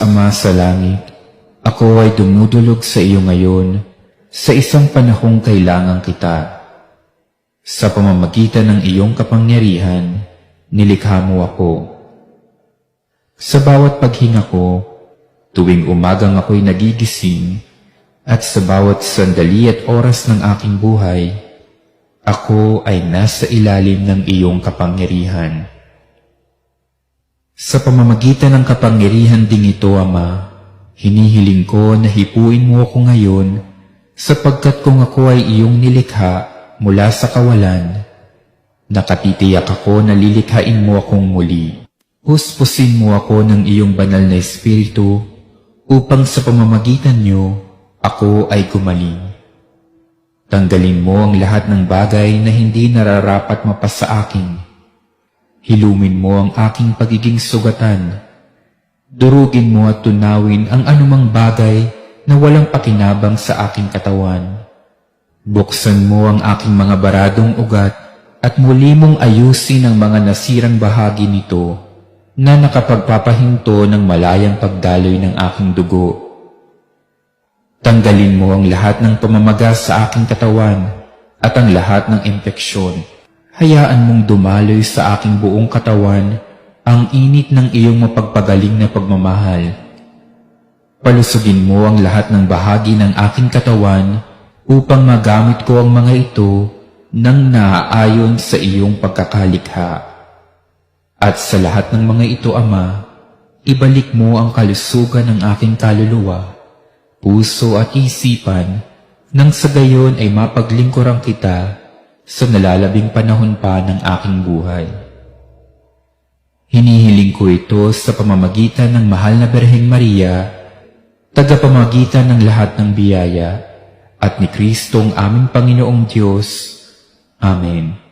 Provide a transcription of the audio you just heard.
Ama sa langit, ako ay dumudulog sa iyo ngayon sa isang panahong kailangan kita. Sa pamamagitan ng iyong kapangyarihan, nilikha mo ako. Sa bawat paghinga ko, tuwing umagang ako'y nagigising, at sa bawat sandali at oras ng aking buhay, ako ay nasa ilalim ng iyong kapangyarihan. Sa pamamagitan ng kapangyarihan ding ito, Ama, hinihiling ko na hipuin mo ako ngayon sapagkat kung ako ay iyong nilikha mula sa kawalan, nakatitiyak ako na lilikhain mo akong muli. Puspusin mo ako ng iyong banal na espiritu upang sa pamamagitan niyo ako ay gumaling. Tanggalin mo ang lahat ng bagay na hindi nararapat mapasa akin. Hilumin mo ang aking pagiging sugatan. Durugin mo at tunawin ang anumang bagay na walang pakinabang sa aking katawan. Buksan mo ang aking mga baradong ugat at muli mong ayusin ang mga nasirang bahagi nito na nakapagpapahinto ng malayang pagdaloy ng aking dugo. Tanggalin mo ang lahat ng pamamaga sa aking katawan at ang lahat ng impeksyon. Hayaan mong dumaloy sa aking buong katawan ang init ng iyong mapagpagaling na pagmamahal. Palusugin mo ang lahat ng bahagi ng aking katawan upang magamit ko ang mga ito nang naaayon sa iyong pagkakalikha. At sa lahat ng mga ito, Ama, ibalik mo ang kalusugan ng aking kaluluwa, puso at isipan, nang sa gayon ay mapaglingkurang kita sa nalalabing panahon pa ng aking buhay. Hinihiling ko ito sa pamamagitan ng mahal na Berheng Maria, tagapamagitan ng lahat ng biyaya, at ni Kristong aming Panginoong Diyos. Amen.